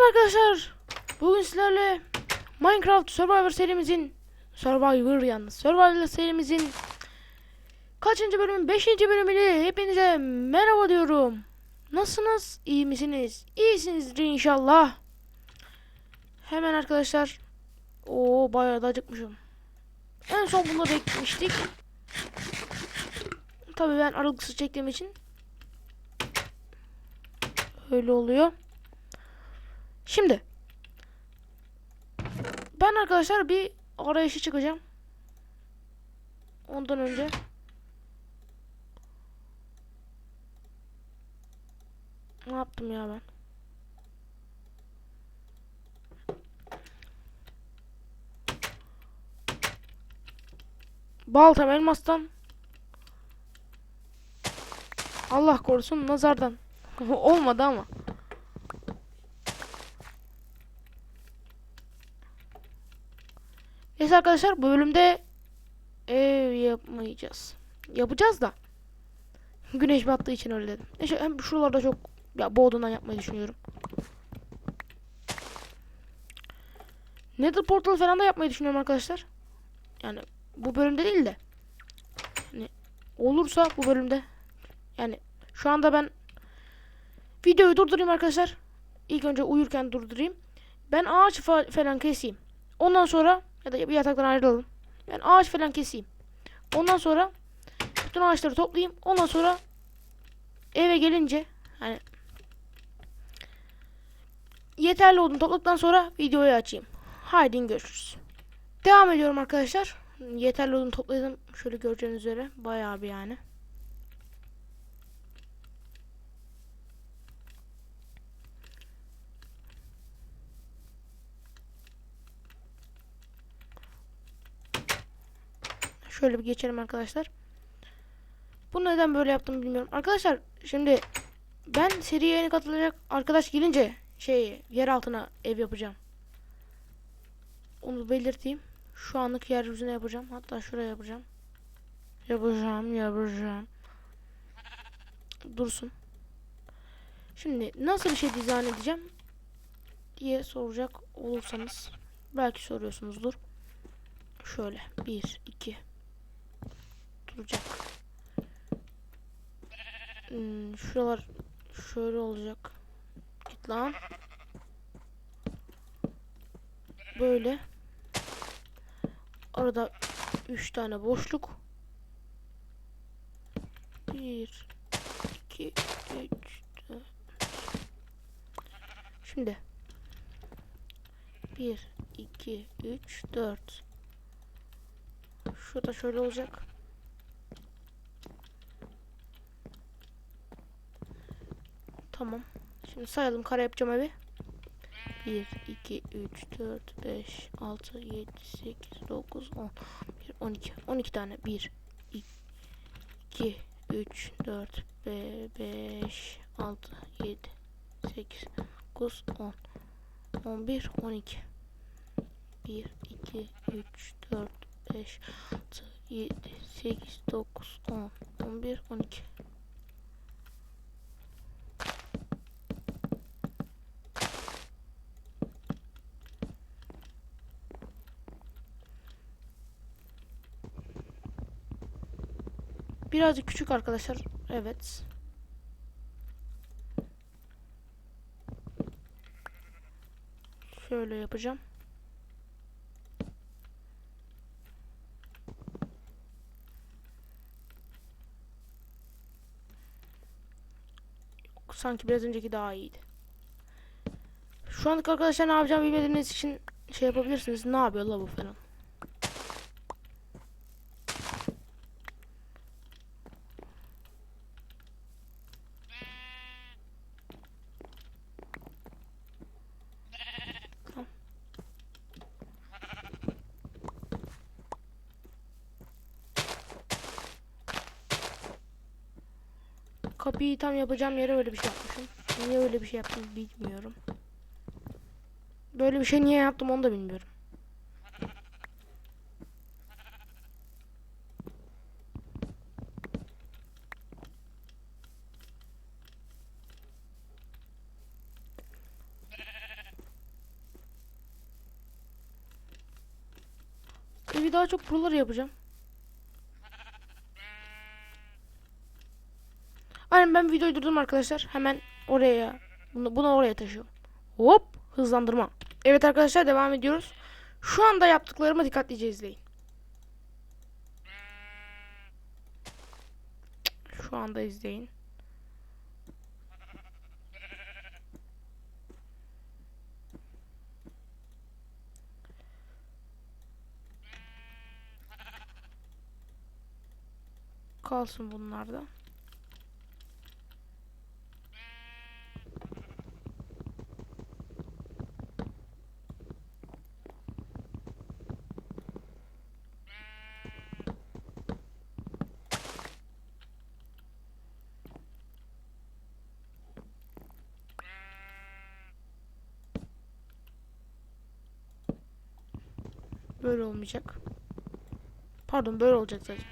Merhaba arkadaşlar. Bugün sizlerle Minecraft Survivor serimizin Survivor yalnız Survivor serimizin kaçıncı bölümün? Beşinci bölümüyle hepinize merhaba diyorum. Nasılsınız? İyi misiniz? İyisinizdir inşallah. Hemen arkadaşlar. Oo bayağı da acıkmışım. En son bunları ekmiştik. Tabii ben aralıksız çektiğim için öyle oluyor. Şimdi. Ben arkadaşlar bir arayışa çıkacağım. Ondan önce. Ne yaptım ya ben? Baltam elmastan. Allah korusun nazardan. Olmadı ama Neyse arkadaşlar bu bölümde ev yapmayacağız. Yapacağız da. Güneş battığı için öyle dedim. Neyse hem şuralarda çok ya boğduğundan yapmayı düşünüyorum. Nether portal falan da yapmayı düşünüyorum arkadaşlar. Yani bu bölümde değil de. Yani olursa bu bölümde. Yani şu anda ben videoyu durdurayım arkadaşlar. İlk önce uyurken durdurayım. Ben ağaç fa- falan keseyim. Ondan sonra ya da bir yataktan ayrılalım. Ben ağaç falan keseyim. Ondan sonra bütün ağaçları toplayayım. Ondan sonra eve gelince hani yeterli odun topladıktan sonra videoyu açayım. Haydi görüşürüz. Devam ediyorum arkadaşlar. Yeterli odun topladım. Şöyle göreceğiniz üzere. Bayağı bir yani. Şöyle bir geçelim arkadaşlar. Bu neden böyle yaptım bilmiyorum. Arkadaşlar şimdi ben seriye yeni katılacak arkadaş gelince şey yer altına ev yapacağım. Onu belirteyim. Şu anlık yeryüzüne yapacağım. Hatta şuraya yapacağım. Yapacağım, yapacağım. Dursun. Şimdi nasıl bir şey dizayn edeceğim diye soracak olursanız belki soruyorsunuzdur. Şöyle 1 2 duracak. Hmm, şuralar şöyle olacak. Git lan. Böyle. Arada 3 tane boşluk. 1 2 3 4 Şimdi 1 2 3 4 Şu da şöyle olacak. Tamam. Şimdi sayalım kare yapacağım evi. 1, 2, 3, 4, 5, 6, 7, 8, 9, 10, 11, 12. 12 tane. 1, 2, 3, 4, 5, 6, 7, 8, 9, 10, 11, 12. 1, 2, 3, 4, 5, 6, 7, 8, 9, 10, 11, 12. Birazcık küçük arkadaşlar. Evet. Şöyle yapacağım. Sanki biraz önceki daha iyiydi. Şu anlık arkadaşlar ne yapacağım bilmediğiniz için şey yapabilirsiniz. Ne yapıyor la bu falan. tam yapacağım yere öyle bir şey yapmışım. Niye öyle bir şey yaptım bilmiyorum. Böyle bir şey niye yaptım onu da bilmiyorum. Evi daha çok buraları yapacağım. Ben videoyu durdum arkadaşlar. Hemen oraya bunu, bunu oraya taşıyorum. Hop hızlandırma. Evet arkadaşlar devam ediyoruz. Şu anda yaptıklarımı dikkatlice izleyin. Şu anda izleyin. Kalsın bunlar da. Böyle olmayacak. Pardon böyle olacak zaten.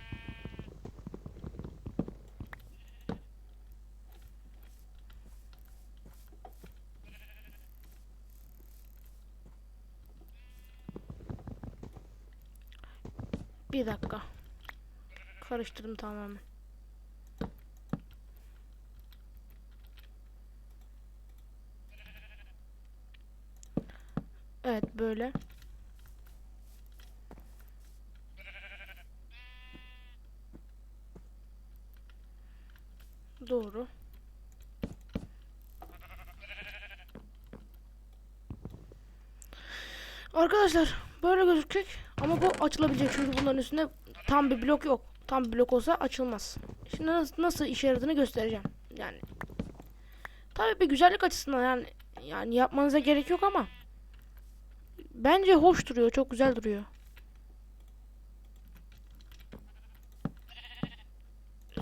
Bir dakika. Karıştırdım tamamen. Evet böyle. Arkadaşlar böyle gözükecek ama bu açılabilecek çünkü bunların üstünde tam bir blok yok. Tam bir blok olsa açılmaz. Şimdi nasıl, nasıl işe yaradığını göstereceğim. Yani tabii bir güzellik açısından yani yani yapmanıza gerek yok ama bence hoş duruyor, çok güzel duruyor.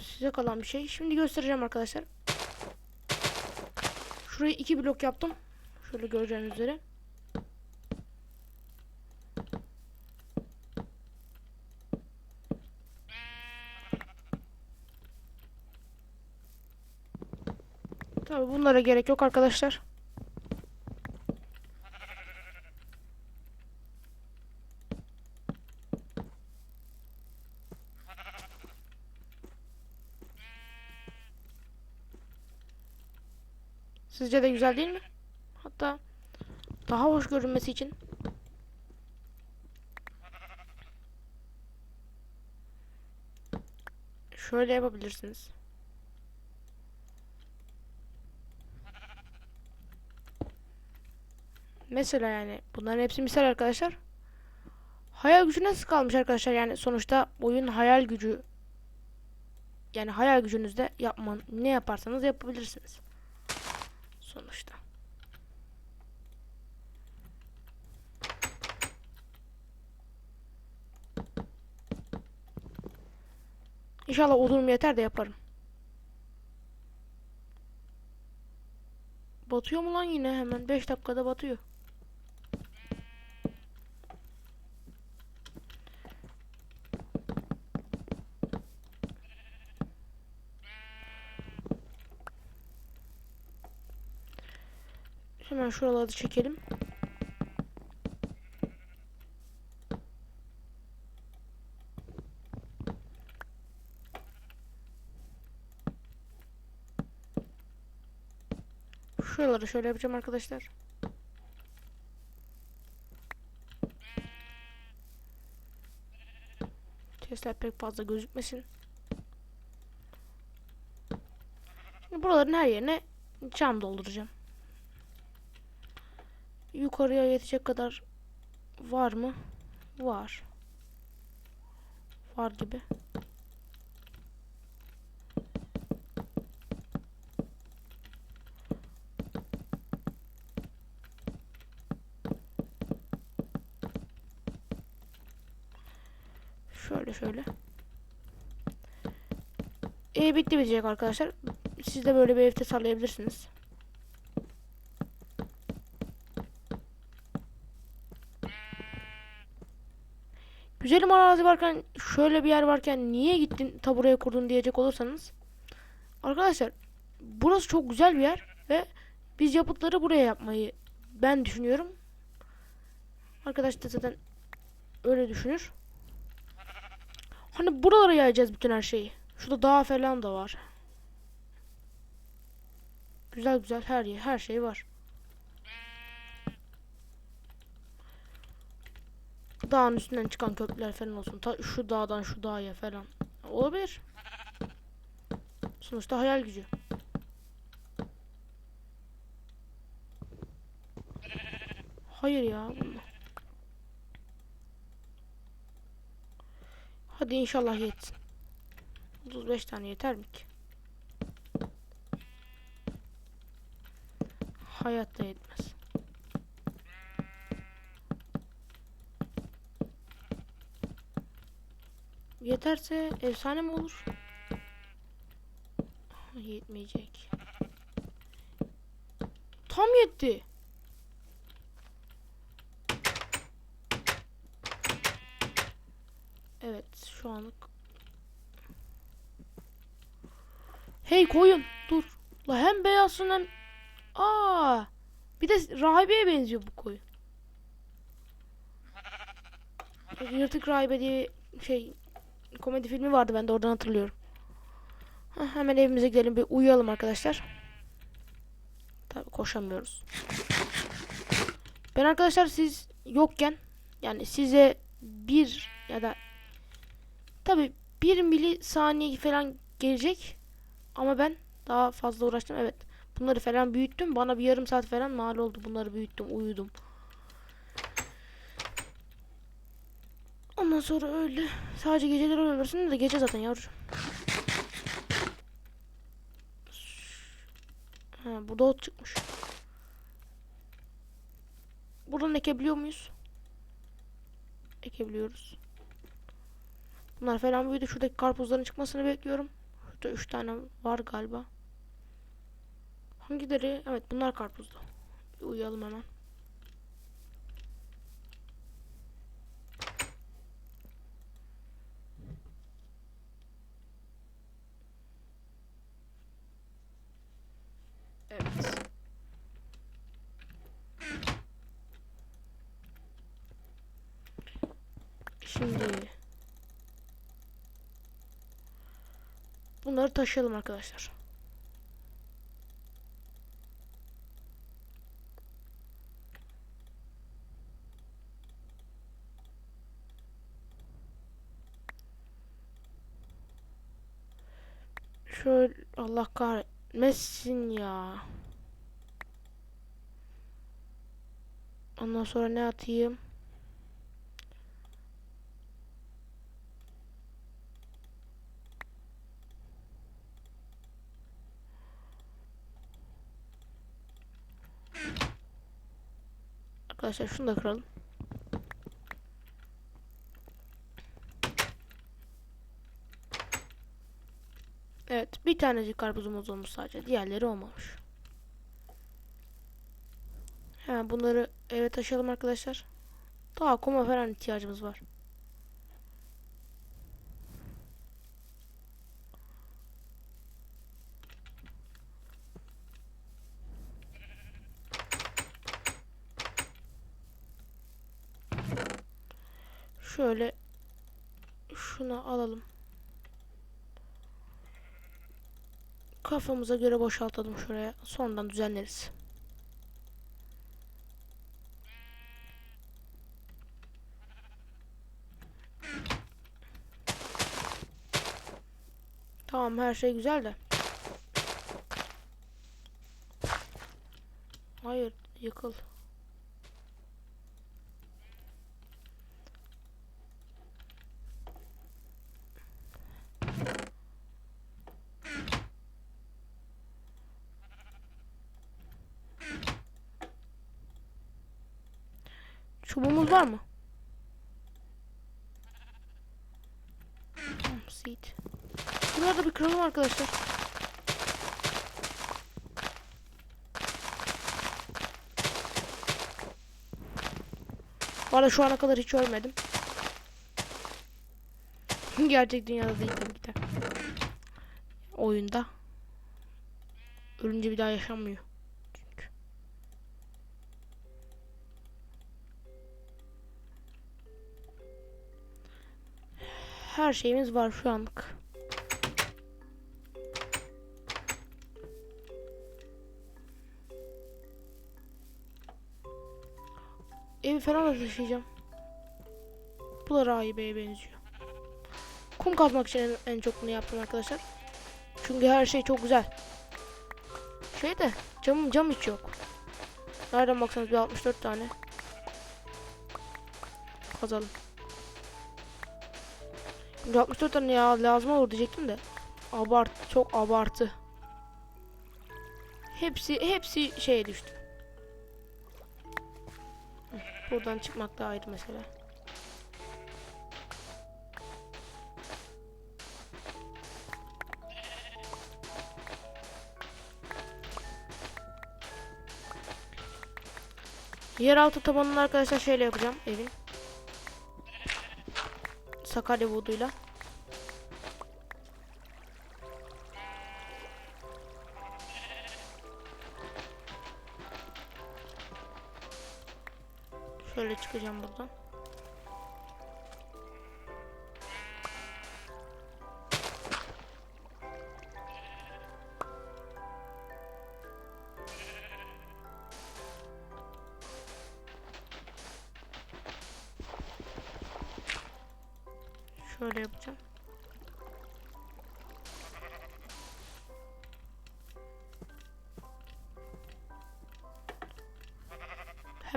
Size kalan bir şey. Şimdi göstereceğim arkadaşlar. Şurayı iki blok yaptım. Şöyle göreceğiniz üzere. Tabii bunlara gerek yok arkadaşlar. Sizce de güzel değil mi? Hatta daha hoş görünmesi için şöyle yapabilirsiniz. Mesela yani bunların hepsi misal arkadaşlar. Hayal gücü nasıl kalmış arkadaşlar? Yani sonuçta oyun hayal gücü yani hayal gücünüzde yapman ne yaparsanız yapabilirsiniz. Sonuçta. İnşallah olurum yeter de yaparım. Batıyor mu lan yine hemen? 5 dakikada batıyor. Hemen şuraları çekelim. Şuraları şöyle yapacağım arkadaşlar. Testler pek fazla gözükmesin. Buraların her yerine cam dolduracağım. Yukarıya yetecek kadar var mı? Var. Var gibi. Şöyle şöyle. E bitti bitecek arkadaşlar. Siz de böyle bir evde sallayabilirsiniz. Güzelim arazi varken şöyle bir yer varken niye gittin ta buraya kurdun diyecek olursanız. Arkadaşlar burası çok güzel bir yer ve biz yapıtları buraya yapmayı ben düşünüyorum. Arkadaş da zaten öyle düşünür. Hani buralara yayacağız bütün her şeyi. Şurada dağ falan da var. Güzel güzel her yer, her şey var. Dağın üstünden çıkan köprüler falan olsun. Ta şu dağdan şu dağa falan. Olabilir. Sonuçta hayal gücü. Hayır ya. Hadi inşallah yetsin. 35 tane yeter mi ki? Hayatta yetmez. Yeterse efsane mi olur? Yetmeyecek. Tam yetti. Evet şu anlık. Hey koyun dur. La hem beyazsın hem... Aa, bir de rahibeye benziyor bu koyun. Yırtık Rahibe diye şey komedi filmi vardı ben de oradan hatırlıyorum. Heh, hemen evimize gidelim bir uyuyalım arkadaşlar. Tabii koşamıyoruz. Ben arkadaşlar siz yokken yani size bir ya da tabi bir milisaniye falan gelecek ama ben daha fazla uğraştım evet bunları falan büyüttüm bana bir yarım saat falan mal oldu bunları büyüttüm uyudum ondan sonra öyle sadece geceleri ölürsün de gece zaten yavrum ha burada ot çıkmış buradan ekebiliyor muyuz ekebiliyoruz Bunlar falan büyüdü. Şuradaki karpuzların çıkmasını bekliyorum. Şurada 3 tane var galiba. Hangileri? Evet bunlar karpuzda. Bir uyuyalım hemen. Evet. Şimdi Bunları taşıyalım arkadaşlar. Şöyle Allah kahretmesin ya. Ondan sonra ne atayım? Arkadaşlar şunu da kıralım. Evet bir tanecik karpuzumuz olmuş sadece. Diğerleri olmamış. Hemen bunları eve taşıyalım arkadaşlar. Daha kuma falan ihtiyacımız var. Şöyle şunu alalım. Kafamıza göre boşaltalım şuraya. Sonradan düzenleriz. Tamam her şey güzel de. Hayır yıkıl. Çubuğumuz var mı? Tamam, seed. Buraları da bir kıralım arkadaşlar. Bu arada şu ana kadar hiç ölmedim. Gerçek dünyada değil tabii ki de. Oyunda. Ölünce bir daha yaşanmıyor. Her şeyimiz var şu anlık. Evi falan da taşıyacağım. Bu da rahibeye benziyor. Kum kazmak için en, en çok bunu yaptım arkadaşlar. Çünkü her şey çok güzel. Şey de cam, cam hiç yok. Nereden baksanız bir 64 tane. Kazalım. Bir 64 tane ya lazım olur diyecektim de. Abart, çok abartı. Hepsi hepsi şeye düştü. Buradan çıkmak da ayrı mesele. Yeraltı tabanını arkadaşlar şöyle yapacağım evin. Sakarya vuduyla. Şöyle çıkacağım buradan.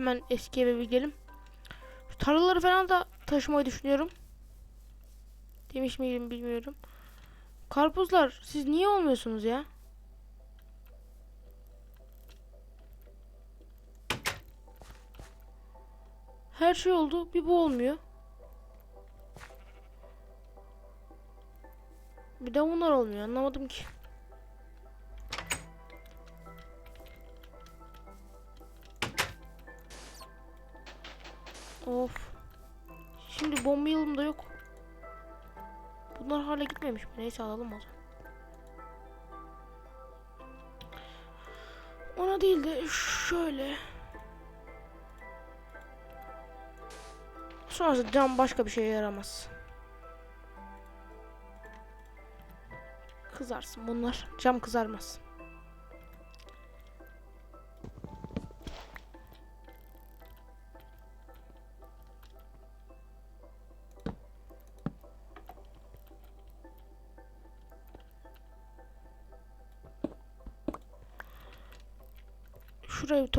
Hemen eski eve bir gidelim. Şu tarlaları falan da taşımayı düşünüyorum. Demiş miydim bilmiyorum. Karpuzlar siz niye olmuyorsunuz ya? Her şey oldu. Bir bu olmuyor. Bir de bunlar olmuyor. Anlamadım ki. Of. Şimdi bomba yılım da yok. Bunlar hala gitmemiş mi? Neyse alalım o zaman. Ona değil de şöyle. Sonrası cam başka bir şeye yaramaz. Kızarsın bunlar. Cam kızarmaz.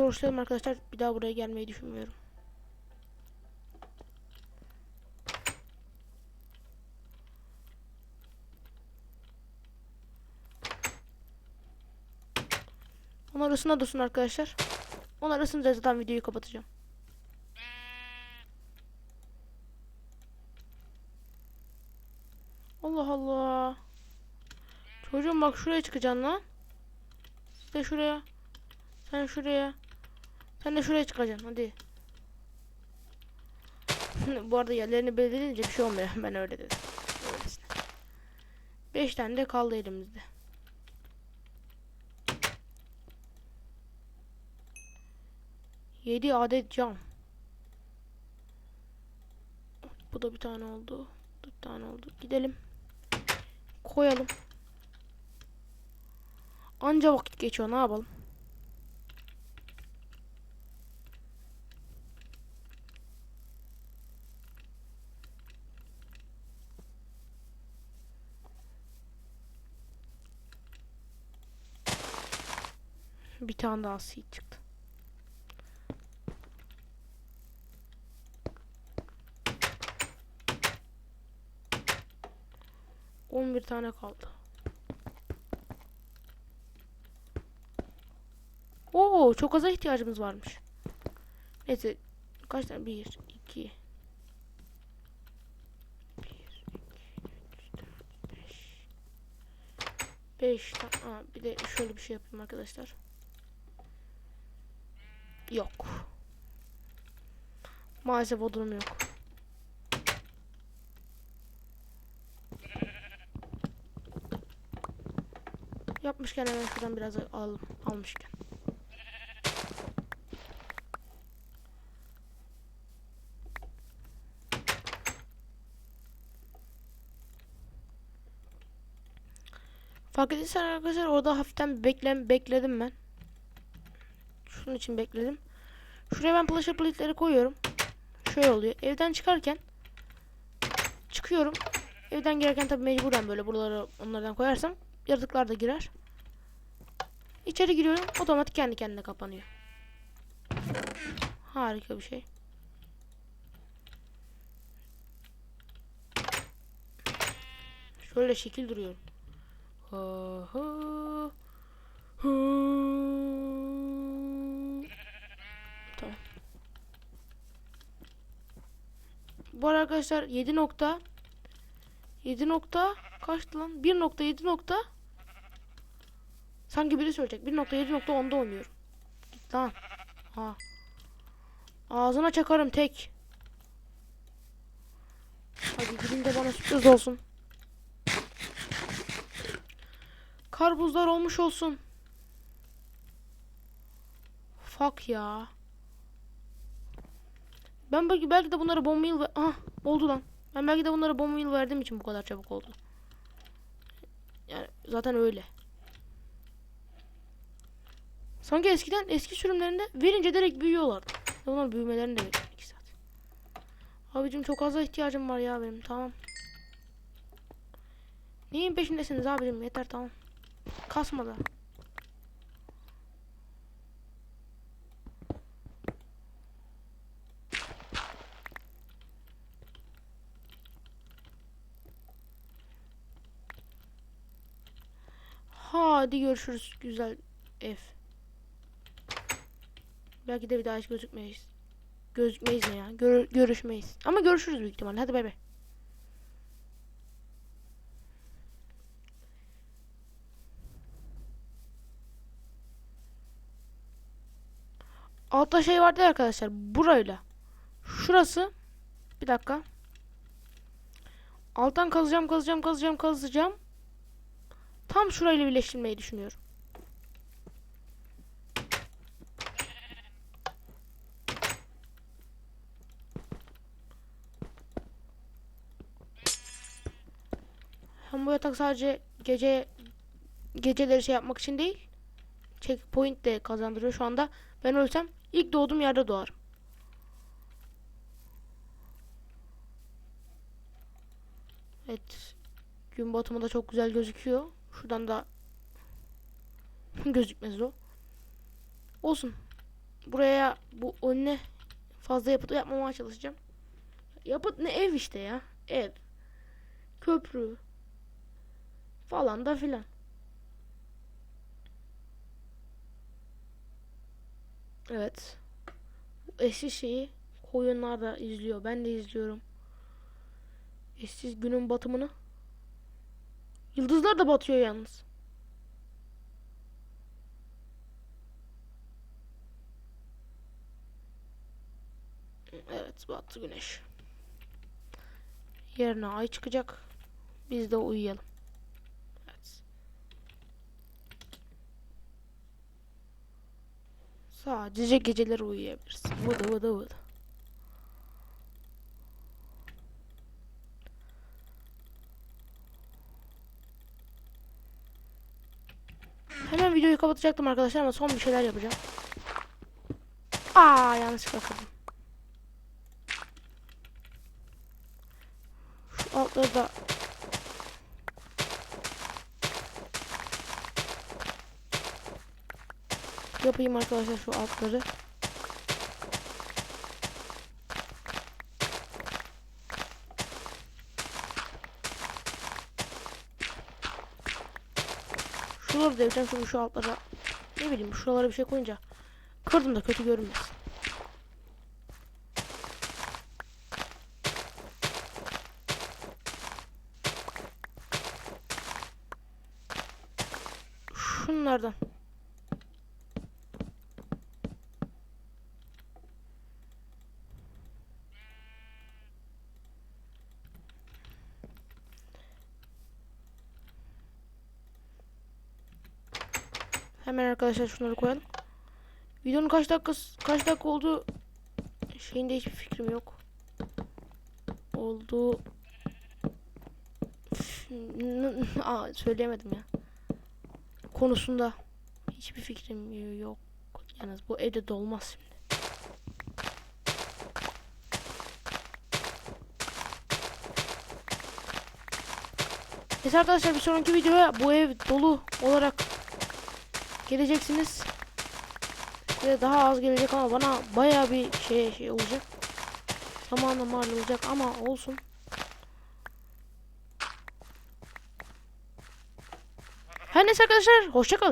Torçlayalım arkadaşlar. Bir daha buraya gelmeyi düşünmüyorum. Onlar arasında dursun arkadaşlar. Onlar arasında zaten videoyu kapatacağım. Allah Allah. Çocuğum bak şuraya çıkacaksın lan. De şuraya. Sen şuraya. Sen de şuraya çıkacaksın hadi. Bu arada yerlerini belirleyince bir şey olmuyor. Ben öyle dedim. Öylesine. Beş tane de kaldı elimizde. Yedi adet cam. Bu da bir tane oldu. Dört tane oldu. Gidelim. Koyalım. Anca vakit geçiyor. Ne yapalım? Bir tane daha seed çıktı. On bir tane kaldı. Oo, çok aza ihtiyacımız varmış. Neyse, kaç tane? Bir, iki, bir, iki, üç, dört, beş. Tane. Aa, bir de şöyle bir şey yapayım arkadaşlar. Yok. Maalesef o durum yok. Yapmışken hemen şuradan biraz al, almışken. Fark ettiysen arkadaşlar orada hafiften beklen bekledim ben. Şunun için bekledim. Şuraya ben plasher plate'leri koyuyorum. Şöyle oluyor. Evden çıkarken çıkıyorum. Evden girerken tabii mecburen böyle buraları onlardan koyarsam yaratıklar da girer. İçeri giriyorum. Otomatik kendi kendine kapanıyor. Harika bir şey. Şöyle şekil duruyorum. Ha, ha, ha. Tamam. Bu arada arkadaşlar 7 nokta 7 nokta kaçtı lan? 1.7 nokta Sanki biri söyleyecek. 1.7 nokta 10'da oynuyorum. Git lan. Ha. Ağzına çakarım tek. Hadi gidin de bana sürpriz olsun. Karpuzlar olmuş olsun. Fuck ya. Ben belki, belki de bunlara bomba yıl ver... Aha oldu lan. Ben belki de bunlara bomba yıl verdiğim için bu kadar çabuk oldu. Yani zaten öyle. Sanki eskiden eski sürümlerinde verince direkt büyüyorlardı. Onlar büyümelerini de bekliyor 2 saat. Abicim çok az ihtiyacım var ya benim tamam. Neyin peşindesiniz abicim yeter tamam. Kasma da. Hadi görüşürüz güzel ev. Belki de bir daha hiç gözükmeyiz. Gözükmeyiz ne ya? Gör- görüşmeyiz. Ama görüşürüz büyük ihtimalle. Hadi bay bay. Altta şey vardı arkadaşlar. Burayla. Şurası. Bir dakika. Alttan kazacağım, kazacağım, kazacağım, kazacağım. Tam şurayla birleştirmeyi düşünüyorum. Hem bu yatak sadece gece geceleri şey yapmak için değil. Checkpoint de kazandırıyor şu anda. Ben ölsem ilk doğduğum yerde doğarım. Evet. Gün batımı da çok güzel gözüküyor. Şuradan da gözükmez o. Olsun. Buraya bu önüne fazla yapıt yapmamaya çalışacağım. Yapıt ne ev işte ya. Ev. Köprü. Falan da filan. Evet. Eşsiz şeyi koyunlar da izliyor. Ben de izliyorum. Eşsiz günün batımını. Yıldızlar da batıyor yalnız. Evet battı güneş. Yerine ay çıkacak. Biz de uyuyalım. Evet. Sadece geceleri uyuyabilirsin. Vıdı vıdı vıdı. Hemen videoyu kapatacaktım arkadaşlar ama son bir şeyler yapacağım. Aa yanlışlıkla kırdım. Şu altları da yapayım arkadaşlar şu altları. Şuraları da yapacağım çünkü şu altlara ne bileyim şuralara bir şey koyunca kırdım da kötü görünmez. Hemen arkadaşlar şunları koyalım. Videonun kaç dakika kaç dakika olduğu şeyinde hiçbir fikrim yok. Oldu. Aa, söyleyemedim ya. konusunda hiçbir fikrim yok. Yalnız bu evde dolmaz şimdi. Neyse arkadaşlar bir sonraki videoya bu ev dolu olarak geleceksiniz. Ve daha az gelecek ama bana baya bir şey şey olacak. Zamanla mal olacak ama olsun. Her neyse arkadaşlar hoşçakalın.